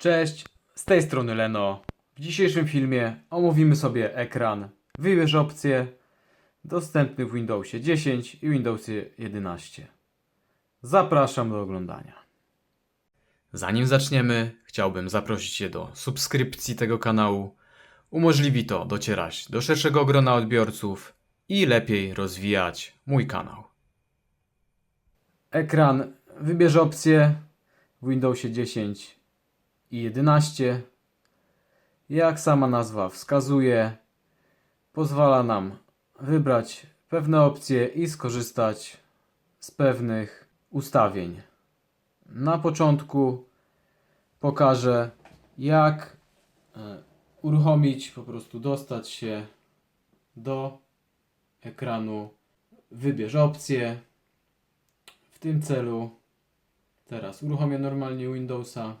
Cześć, z tej strony Leno. W dzisiejszym filmie omówimy sobie ekran. Wybierz opcję dostępny w Windowsie 10 i Windowsie 11. Zapraszam do oglądania. Zanim zaczniemy, chciałbym zaprosić Cię do subskrypcji tego kanału. Umożliwi to docierać do szerszego grona odbiorców i lepiej rozwijać mój kanał. Ekran wybierz opcję w Windowsie 10 i 11. Jak sama nazwa wskazuje, pozwala nam wybrać pewne opcje i skorzystać z pewnych ustawień. Na początku pokażę, jak e, uruchomić, po prostu dostać się do ekranu. Wybierz opcję. W tym celu teraz uruchomię normalnie Windowsa.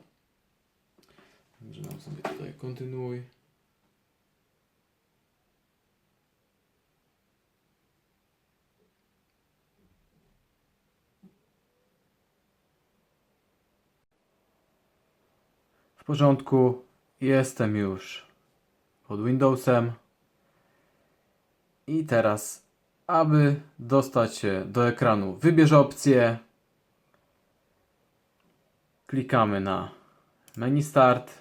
Także dam sobie tutaj kontynuuj. W porządku, jestem już pod Windowsem. I teraz, aby dostać się do ekranu, wybierz opcję. Klikamy na menu Start.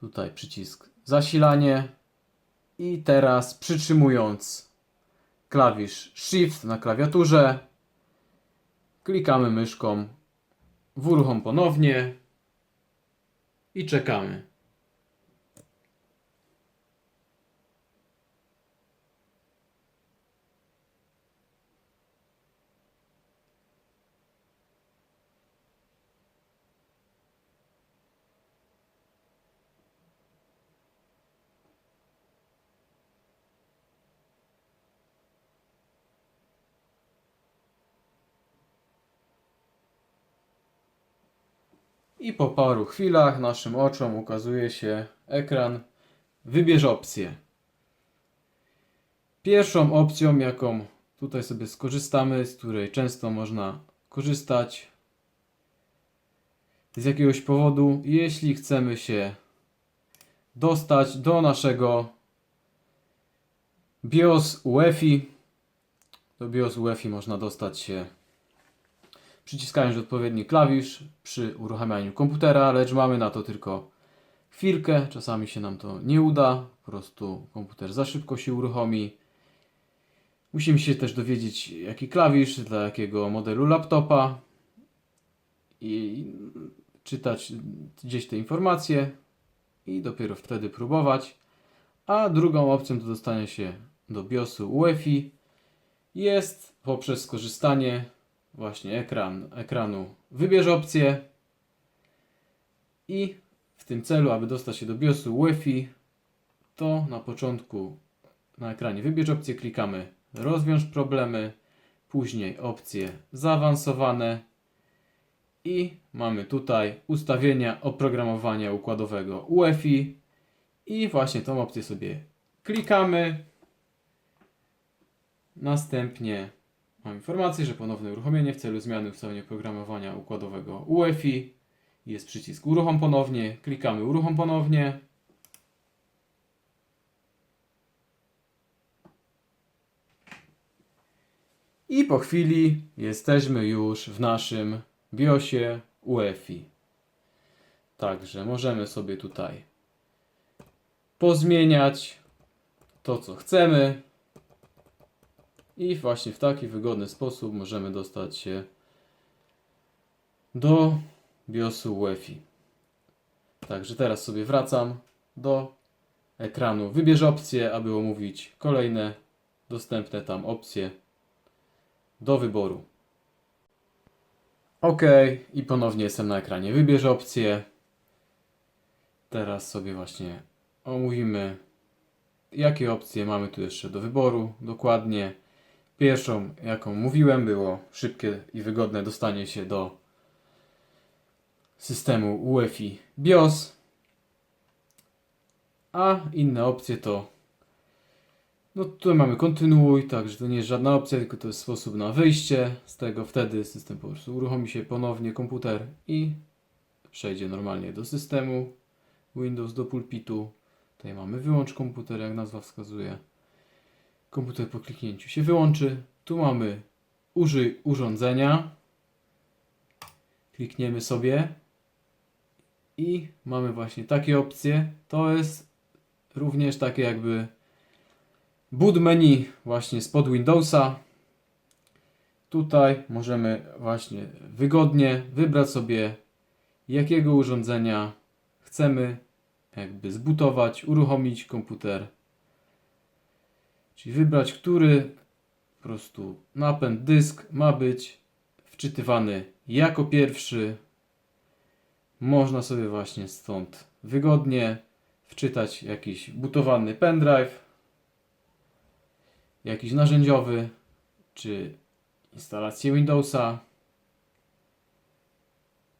Tutaj przycisk zasilanie. I teraz przytrzymując klawisz Shift na klawiaturze, klikamy myszką w uruchom ponownie i czekamy. I po paru chwilach naszym oczom ukazuje się ekran Wybierz opcję. Pierwszą opcją, jaką tutaj sobie skorzystamy, z której często można korzystać z jakiegoś powodu, jeśli chcemy się dostać do naszego BIOS UEFI. Do BIOS UEFI można dostać się przyciskając odpowiedni klawisz przy uruchamianiu komputera, lecz mamy na to tylko chwilkę. Czasami się nam to nie uda, po prostu komputer za szybko się uruchomi. Musimy się też dowiedzieć, jaki klawisz dla jakiego modelu laptopa i czytać gdzieś te informacje i dopiero wtedy próbować. A drugą opcją do dostania się do BIOSu UEFI jest poprzez skorzystanie właśnie ekran, ekranu wybierz opcję i w tym celu, aby dostać się do BIOSu UEFI, to na początku na ekranie wybierz opcję klikamy rozwiąż problemy, później opcje zaawansowane i mamy tutaj ustawienia oprogramowania układowego UEFI i właśnie tą opcję sobie klikamy. Następnie Mam informację, że ponowne uruchomienie w celu zmiany ustawienia oprogramowania układowego UEFI. Jest przycisk uruchom ponownie. Klikamy uruchom ponownie. I po chwili jesteśmy już w naszym BIOSie UEFI. Także możemy sobie tutaj pozmieniać to, co chcemy. I właśnie w taki wygodny sposób możemy dostać się do BIOSu UEFI. Także teraz sobie wracam do ekranu. Wybierz opcję, aby omówić kolejne dostępne tam opcje do wyboru. OK, i ponownie jestem na ekranie. Wybierz opcję. Teraz sobie właśnie omówimy, jakie opcje mamy tu jeszcze do wyboru dokładnie. Pierwszą, jaką mówiłem, było szybkie i wygodne dostanie się do systemu UEFI BIOS. A inne opcje to no tutaj mamy kontynuuj, także to nie jest żadna opcja, tylko to jest sposób na wyjście z tego. Wtedy system po prostu uruchomi się ponownie komputer i przejdzie normalnie do systemu. Windows do pulpitu. Tutaj mamy wyłącz komputer, jak nazwa wskazuje. Komputer po kliknięciu się wyłączy. Tu mamy użyj urządzenia. Klikniemy sobie i mamy właśnie takie opcje. To jest również takie jakby boot menu właśnie spod Windowsa. Tutaj możemy właśnie wygodnie wybrać sobie jakiego urządzenia chcemy jakby zbutować, uruchomić komputer. Czyli wybrać, który po prostu napęd, dysk ma być wczytywany jako pierwszy. Można sobie właśnie stąd wygodnie wczytać jakiś butowany pendrive, jakiś narzędziowy, czy instalację Windowsa,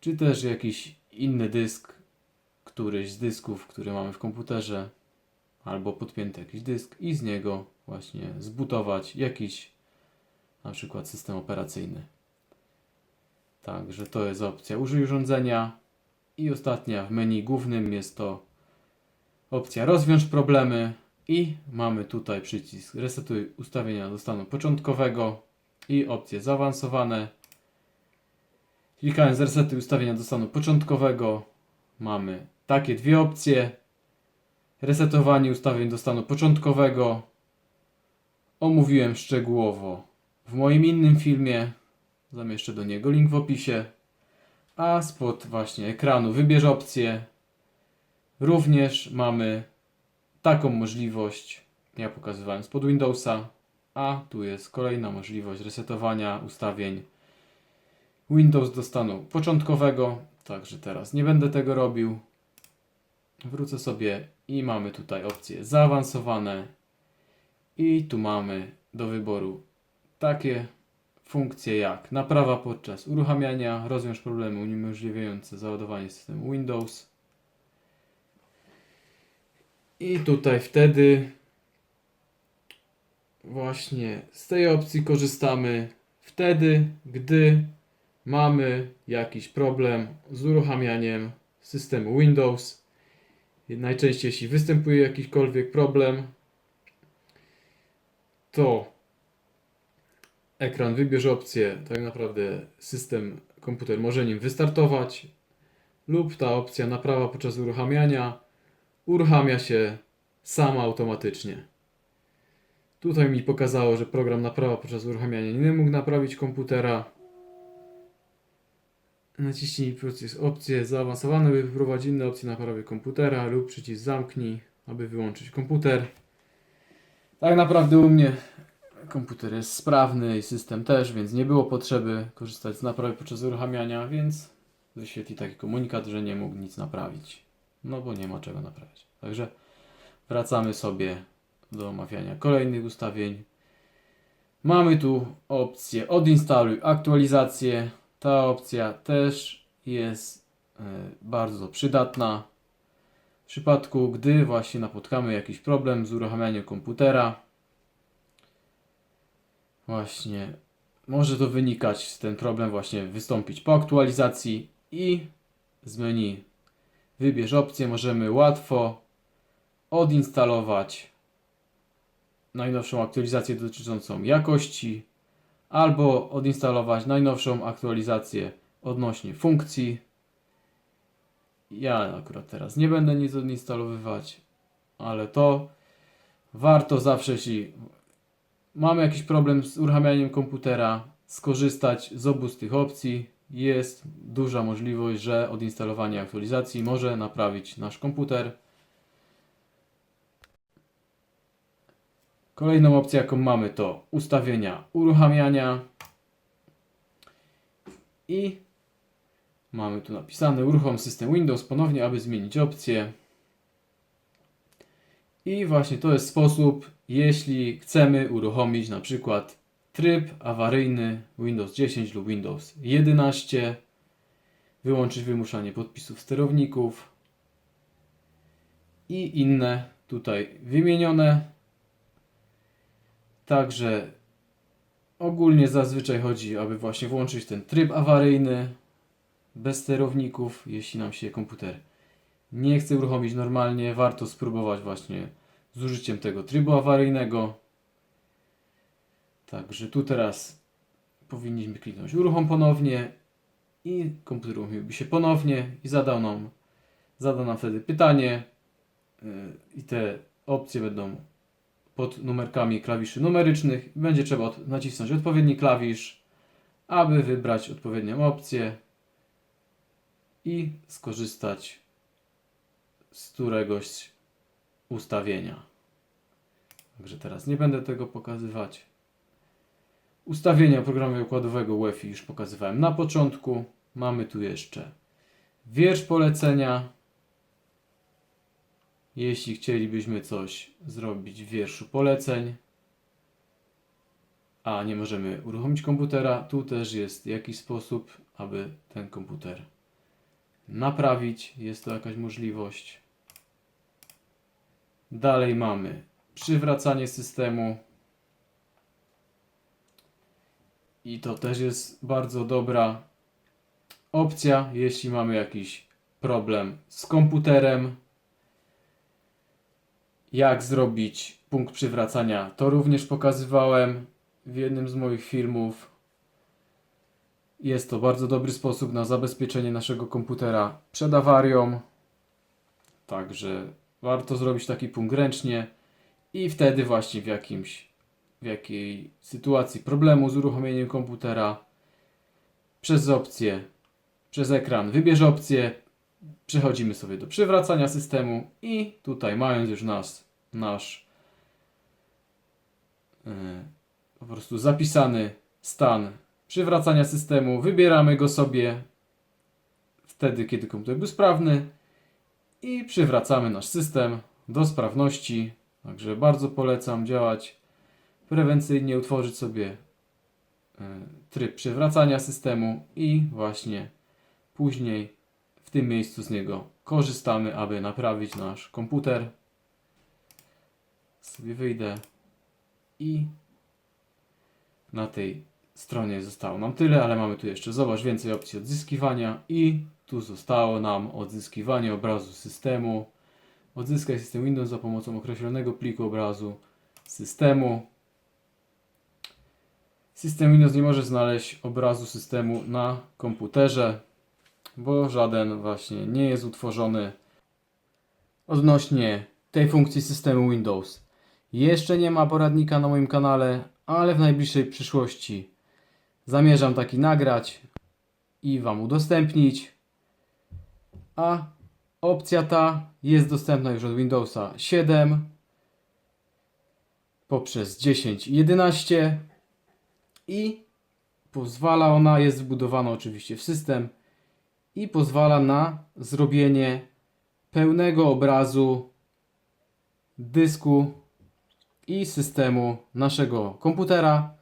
czy też jakiś inny dysk, któryś z dysków, który mamy w komputerze, albo podpięty jakiś dysk i z niego właśnie zbutować jakiś na przykład system operacyjny. Także to jest opcja użyj urządzenia i ostatnia w menu głównym jest to opcja rozwiąż problemy i mamy tutaj przycisk resetuj ustawienia do stanu początkowego i opcje zaawansowane. Klikając resetuj ustawienia do stanu początkowego mamy takie dwie opcje. Resetowanie ustawień do stanu początkowego omówiłem szczegółowo w moim innym filmie. Zamieszczę do niego link w opisie. A spod właśnie ekranu wybierz opcję. Również mamy taką możliwość. Ja pokazywałem spod Windowsa. A tu jest kolejna możliwość resetowania ustawień Windows do stanu początkowego. Także teraz nie będę tego robił. Wrócę sobie i mamy tutaj opcje zaawansowane. I tu mamy do wyboru takie funkcje jak naprawa podczas uruchamiania, rozwiąż problemy uniemożliwiające załadowanie systemu Windows. I tutaj wtedy właśnie z tej opcji korzystamy wtedy, gdy mamy jakiś problem z uruchamianiem systemu Windows. Najczęściej jeśli występuje jakikolwiek problem, to ekran wybierz opcję, tak naprawdę system, komputer może nim wystartować lub ta opcja naprawa podczas uruchamiania uruchamia się sama automatycznie. Tutaj mi pokazało, że program naprawa podczas uruchamiania nie mógł naprawić komputera. Naciśnij przycisk opcje zaawansowane, by wyprowadzić inne opcje naprawy komputera lub przycisk zamknij, aby wyłączyć komputer. Tak naprawdę u mnie komputer jest sprawny i system też, więc nie było potrzeby korzystać z naprawy podczas uruchamiania, więc wyświetli taki komunikat, że nie mógł nic naprawić. No bo nie ma czego naprawiać. Także wracamy sobie do omawiania kolejnych ustawień. Mamy tu opcję odinstaluj aktualizację. Ta opcja też jest e, bardzo przydatna w przypadku, gdy właśnie napotkamy jakiś problem z uruchamianiem komputera. Właśnie może to wynikać, ten problem właśnie wystąpić po aktualizacji i z menu wybierz opcję, możemy łatwo odinstalować najnowszą aktualizację dotyczącą jakości albo odinstalować najnowszą aktualizację odnośnie funkcji. Ja akurat teraz nie będę nic odinstalowywać, ale to warto zawsze, jeśli mamy jakiś problem z uruchamianiem komputera, skorzystać z obu z tych opcji. Jest duża możliwość, że odinstalowanie aktualizacji może naprawić nasz komputer. Kolejną opcją, jaką mamy, to ustawienia uruchamiania. I mamy tu napisane uruchom system Windows ponownie, aby zmienić opcję. I właśnie to jest sposób, jeśli chcemy uruchomić na przykład tryb awaryjny Windows 10 lub Windows 11, wyłączyć wymuszanie podpisów sterowników i inne tutaj wymienione. Także ogólnie zazwyczaj chodzi, aby właśnie włączyć ten tryb awaryjny bez sterowników, jeśli nam się komputer nie chce uruchomić normalnie, warto spróbować właśnie z użyciem tego trybu awaryjnego. Także tu teraz powinniśmy kliknąć uruchom ponownie i komputer uruchomiłby się ponownie i zadał nam, zada nam wtedy pytanie yy, i te opcje będą pod numerkami klawiszy numerycznych. Będzie trzeba nacisnąć odpowiedni klawisz, aby wybrać odpowiednią opcję i skorzystać z któregoś ustawienia. Także teraz nie będę tego pokazywać. Ustawienia programu układowego UEFI już pokazywałem na początku. Mamy tu jeszcze wiersz polecenia. Jeśli chcielibyśmy coś zrobić w wierszu poleceń, a nie możemy uruchomić komputera, tu też jest jakiś sposób, aby ten komputer naprawić. Jest to jakaś możliwość. Dalej mamy przywracanie systemu. I to też jest bardzo dobra opcja, jeśli mamy jakiś problem z komputerem. Jak zrobić punkt przywracania, to również pokazywałem w jednym z moich filmów. Jest to bardzo dobry sposób na zabezpieczenie naszego komputera przed awarią. Także warto zrobić taki punkt ręcznie i wtedy właśnie w jakimś w jakiej sytuacji problemu z uruchomieniem komputera przez opcję, przez ekran wybierz opcję, przechodzimy sobie do przywracania systemu i tutaj mając już nas, nasz yy, po prostu zapisany stan przywracania systemu, wybieramy go sobie wtedy, kiedy komputer był sprawny i przywracamy nasz system do sprawności. Także bardzo polecam działać prewencyjnie, utworzyć sobie e, tryb przywracania systemu i właśnie później w tym miejscu z niego korzystamy, aby naprawić nasz komputer. Sobie wyjdę i na tej stronie zostało nam tyle, ale mamy tu jeszcze, zobacz, więcej opcji odzyskiwania i tu zostało nam odzyskiwanie obrazu systemu. Odzyskaj system Windows za pomocą określonego pliku obrazu systemu. System Windows nie może znaleźć obrazu systemu na komputerze, bo żaden właśnie nie jest utworzony odnośnie tej funkcji systemu Windows. Jeszcze nie ma poradnika na moim kanale, ale w najbliższej przyszłości zamierzam taki nagrać i Wam udostępnić. A opcja ta jest dostępna już od Windowsa 7 poprzez 10 i 11 i pozwala ona, jest wbudowana oczywiście w system i pozwala na zrobienie pełnego obrazu dysku i systemu naszego komputera,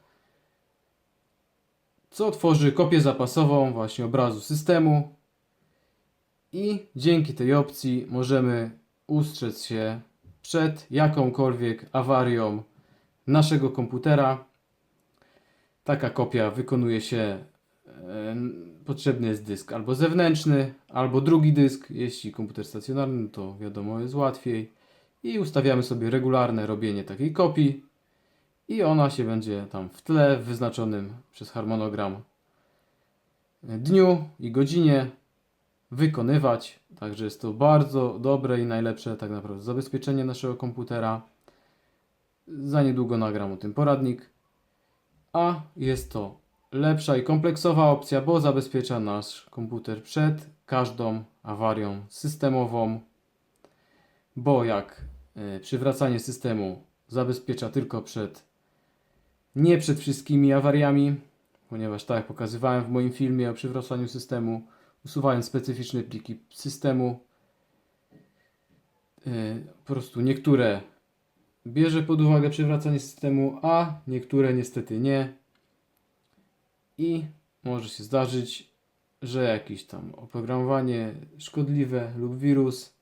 co tworzy kopię zapasową właśnie obrazu systemu i dzięki tej opcji możemy ustrzec się przed jakąkolwiek awarią naszego komputera. Taka kopia wykonuje się, e, potrzebny jest dysk albo zewnętrzny, albo drugi dysk. Jeśli komputer stacjonarny, to wiadomo jest łatwiej. I ustawiamy sobie regularne robienie takiej kopii i ona się będzie tam w tle w wyznaczonym przez harmonogram dniu i godzinie wykonywać. Także jest to bardzo dobre i najlepsze tak naprawdę zabezpieczenie naszego komputera. Za niedługo nagram o tym poradnik. A jest to lepsza i kompleksowa opcja, bo zabezpiecza nasz komputer przed każdą awarią systemową. Bo jak y, przywracanie systemu zabezpiecza tylko przed nie przed wszystkimi awariami, ponieważ tak jak pokazywałem w moim filmie o przywracaniu systemu, usuwając specyficzne pliki systemu, yy, po prostu niektóre bierze pod uwagę przywracanie systemu, a niektóre niestety nie. I może się zdarzyć, że jakieś tam oprogramowanie szkodliwe lub wirus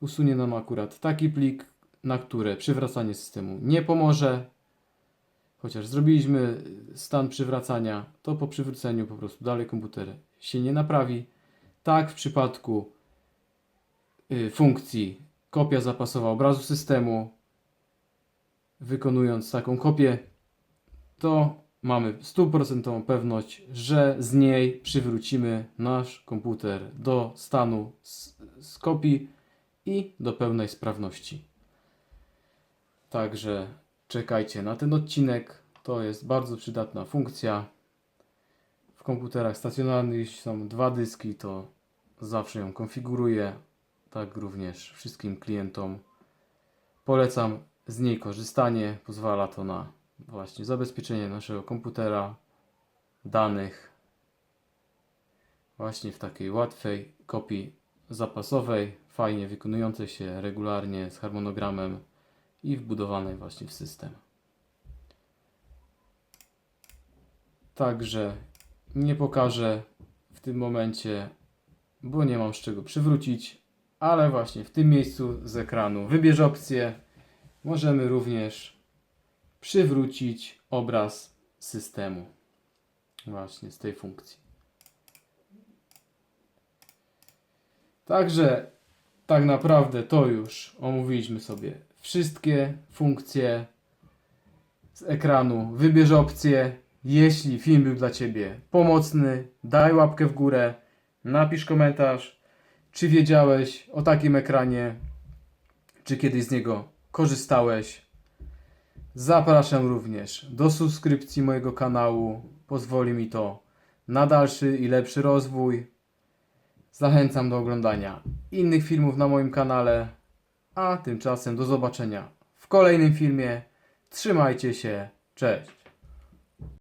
usunie nam akurat taki plik, na które przywracanie systemu nie pomoże. Chociaż zrobiliśmy stan przywracania, to po przywróceniu po prostu dalej komputer się nie naprawi. Tak w przypadku y, funkcji kopia zapasowa obrazu systemu, wykonując taką kopię, to mamy stuprocentową pewność, że z niej przywrócimy nasz komputer do stanu z, z kopii i do pełnej sprawności. Także czekajcie na ten odcinek. To jest bardzo przydatna funkcja. W komputerach stacjonarnych, jeśli są dwa dyski, to zawsze ją konfiguruję. Tak również wszystkim klientom polecam z niej korzystanie. Pozwala to na właśnie zabezpieczenie naszego komputera, danych właśnie w takiej łatwej kopii zapasowej, fajnie wykonującej się regularnie z harmonogramem i wbudowanej właśnie w system. Także nie pokażę w tym momencie, bo nie mam z czego przywrócić, ale właśnie w tym miejscu z ekranu wybierz opcję. Możemy również przywrócić obraz systemu właśnie z tej funkcji. Także tak naprawdę to już omówiliśmy sobie wszystkie funkcje z ekranu. Wybierz opcję. Jeśli film był dla Ciebie pomocny, daj łapkę w górę, napisz komentarz, czy wiedziałeś o takim ekranie, czy kiedyś z niego korzystałeś. Zapraszam również do subskrypcji mojego kanału. Pozwoli mi to na dalszy i lepszy rozwój. Zachęcam do oglądania innych filmów na moim kanale. A tymczasem do zobaczenia w kolejnym filmie. Trzymajcie się. Cześć.